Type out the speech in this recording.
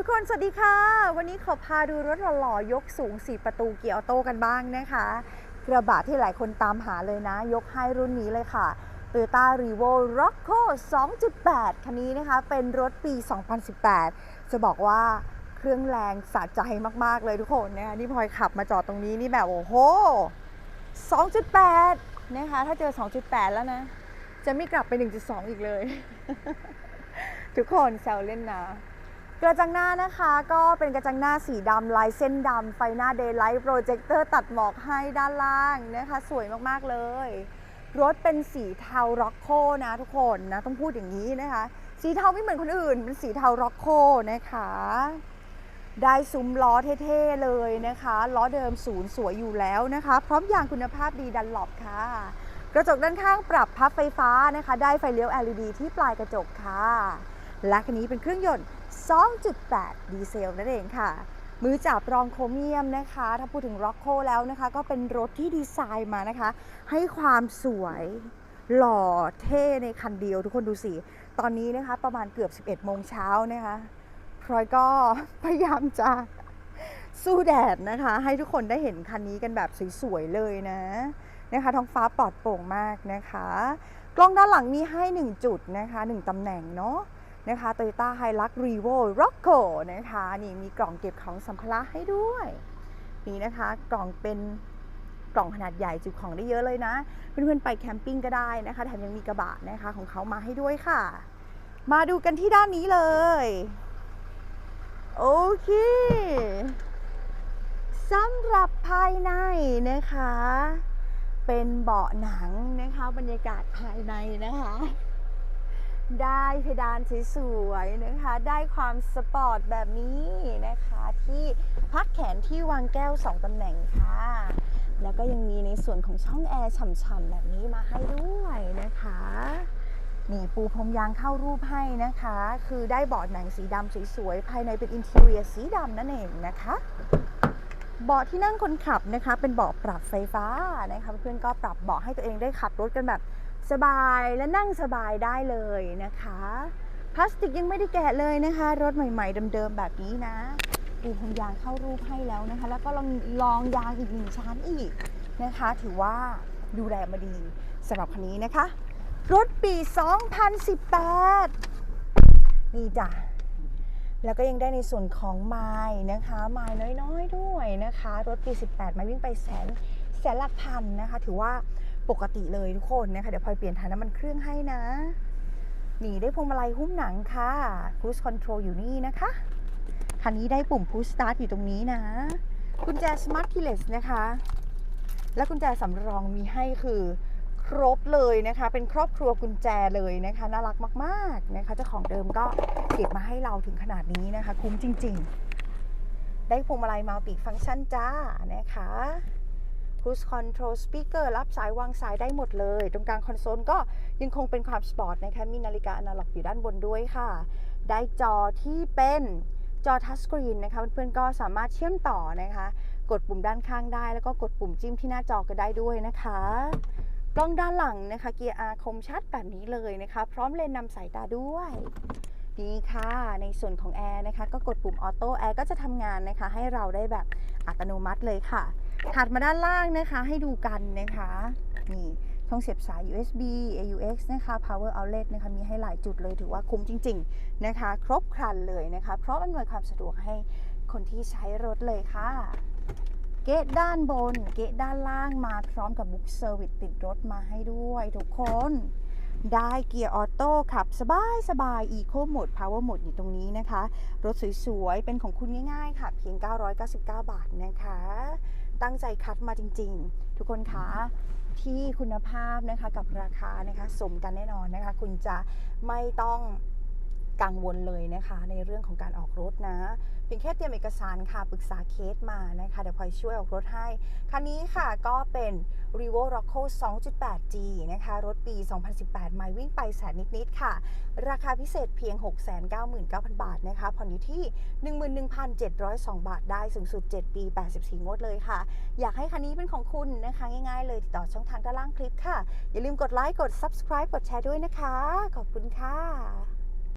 ทุกคน สวัสดีค่ะ วันนี้ขอพาดูรถหล่อๆยกสูง 4 ประตูเกียร์ออโต้กันบ้างนะคะ กระบะที่หลายคนตามหาเลยนะ ยกให้รุ่นนี้เลยค่ะ Toyota r e v o Rocco 2.8 คันนี้นะคะ เป็นรถปี 2018 จะบอกว่าเครื่องแรงสะใจมากๆเลยทุกคนนะคะนี่พลอยขับมาจอดตรงนี้นี่แบบโอ้โห 2.8 นะคะ ถ้าเจอ 2.8 แล้วนะ จะไม่กลับไป 1.2 อีกเลย ทุกคนแซวเล่นนะ กระจังหน้านะคะก็เป็นกระจังหน้าสีดำลายเส้นดำไฟหน้าเดย์ไลท์โปรเจคเตอร์ตัดหมอกให้ด้านล่างนะคะ สวยมากๆเลย รถเป็นสีเทาร็อกโคนะทุกคนนะ ต้องพูดอย่างนี้นะคะ สีเทาไม่เหมือนคนอื่น เป็นสีเทาร็อกโคนะคะ ได้ซุ้มล้อเท่ๆเลยนะคะ ล้อเดิมศูนย์สวยอยู่แล้วนะคะ พร้อมยางคุณภาพดีดันหลบค่ะ กระจกด้านข้างปรับพับไฟฟ้านะคะ ได้ไฟเลี้ยว LED ที่ปลายกระจกค่ะ และคันนี้เป็นเครื่องยนต์ 2.8 ดีเซลนั่นเองค่ะ มือจับรองโครเมียมนะคะ ถ้าพูดถึง r o c โ o แล้วนะคะ ก็เป็นรถที่ดีไซน์มานะคะ ให้ความสวยหล่อเท่ในคันเดียวทุกคนดูสิ ตอนนี้นะคะประมาณเกือบ 11 โมงเช้านะคะพลอยก็พยายามจะสู้แดดนะคะ ให้ทุกคนได้เห็นคันนี้กันแบบสวยๆเลยนะนะคะท้องฟ้าปลอดโปร่งมากนะคะ กล้องด้านหลังมีให้ 1 จุดนะคะ 1ตำแหน่งเนาะ นะคะ Toyota Hilux Revo Rocco นะคะ นี่มีกล่องเก็บของสัมภาระให้ด้วย นี่นะคะกล่องเป็นกล่องขนาดใหญ่จุของได้เยอะเลยนะ เพื่อนๆไปแคมปิ้งก็ได้นะคะแถมยังมีกระบะนะคะของเขามาให้ด้วยค่ะ มาดูกันที่ด้านนี้เลย โอเคสำหรับภายในนะคะ เป็นเบาะหนังนะคะ บรรยากาศภายในนะคะ ได้เพดานสวยๆนะคะ ได้ความสปอร์ตแบบนี้นะคะ ที่พักแขนที่วางแก้ว 2ตำแหน่งค่ะ แล้วก็ยังมีในส่วนของช่องแอร์ฉ่ำๆแบบนี้มาให้ด้วยนะคะนี่ปูพรมยางเข้ารูปให้นะคะ คือได้เบาะหนังสีดำสวยๆ ภายในเป็นอินเทเรียสีดำนั่นเองนะคะเบาะที่นั่งคนขับนะคะ เป็นเบาะปรับไฟฟ้านะคะ เพื่อนก็ปรับเบาะให้ตัวเองได้ขับรถกันแบบ สบายและนั่งสบายได้เลยนะคะ พลาสติกยังไม่ได้แกะเลยนะคะ รถใหม่ ๆ เดิมๆแบบนี้นะปูพรมยางเข้ารูปให้แล้วนะคะ แล้วก็ลองลองยางอีกหนึ่งชั้นอีกนะคะ ถือว่าดูแลมาดีสำหรับคันนี้นะคะ รถปี 2018 นี่จ้ะแล้วก็ยังได้ในส่วนของไม้นะคะไม้น้อยๆด้วยนะคะ รถปี 18ไม้วิ่งไปแสนแสนหลักพันนะคะ ถือว่า ปกติเลยทุกคนนะคะ เดี๋ยวพลอยเปลี่ยนถ่ายน้ำมันเครื่องให้นะ นี่ได้พวงมาลัยหุ้มหนังค่ะ cruise control อยู่นี่นะคะ คันนี้ได้ปุ่ม push start อยู่ตรงนี้นะ กุญแจ smart keyless นะคะ และกุญแจสำรองมีให้คือครบเลยนะคะ เป็นครอบครัวกุญแจเลยนะคะ น่ารักมากๆนะคะ เจ้าของเดิมก็เก็บมาให้เราถึงขนาดนี้นะคะ คุ้มจริง ๆ ได้พวงมาลัยมัลติฟังก์ชันจ้านะคะ Cruise Control Speaker รับสายวางสายได้หมดเลย ตรงกลางคอนโซลก็ยังคงเป็นความสปอร์ตนะคะ มีนาฬิกาอนาล็อกอยู่ด้านบนด้วยค่ะ ได้จอที่เป็นจอทัชสกรีนนะคะ เพื่อนๆก็สามารถเชื่อมต่อนะคะ กดปุ่มด้านข้างได้ แล้วก็กดปุ่มจิ้มที่หน้าจอก็ได้ด้วยนะคะกล้องด้านหลังนะคะ เกียร์ R คมชัดแบบนี้เลยนะคะ พร้อมเลนส์นำสายตาด้วยนี่ค่ะ ในส่วนของแอร์นะคะ ก็กดปุ่มออโต้แอร์ก็จะทำงานนะคะ ให้เราได้แบบอัตโนมัติเลยค่ะ ถัดมาด้านล่างนะคะให้ดูกันนะคะนี่ช่องเสียบสาย USB AUX นะคะ Power Outlet นะคะมีให้หลายจุดเลยถือว่าคุ้มจริง ๆนะคะ ครบครันเลยนะคะ เพราะอำนวยความสะดวกให้คนที่ใช้รถเลยค่ะ เกตด้านบน เกตด้านล่างมาพร้อมกับบุ๊กเซอร์วิสติดรถมาให้ด้วยทุกคนได้เกียร์ออโต้ขับสบายสบาย Eco Mode Power Mode อยู่ตรงนี้นะคะ รถสวยๆ เป็นของคุณง่ายๆ ค่ะ เพียง 999 บาทนะคะ ตั้งใจคัดมาจริง ๆ ทุกคนคะที่คุณภาพนะคะกับราคานะคะสมกันแน่นอนนะคะ คุณจะไม่ต้อง กังวลเลยนะคะ ในเรื่องของการออกรถนะเพียงแค่เตรียมเอกสารค่ะปรึกษาเคสมานะคะ เดี๋ยวพลอยช่วยออกรถให้ คันนี้ค่ะก็เป็น r e v o Rocco 2.8G นะคะ รถปี 2018 ไมล์วิ่งไปแสนนิด ๆ ค่ะ ราคาพิเศษเพียง 699,000 บาทนะคะ ผ่อนอยู่ที่ 11,702 บาทได้สูงสุด 7 ปี 84 งวดเลยค่ะ อยากให้คันนี้เป็นของคุณนะคะ ง่ายๆเลย ติดต่อช่องทางด้านล่างคลิปค่ะ อย่าลืมกดไลค์ กด subscribe กดแชร์ด้วยนะคะ ขอบคุณค่ะ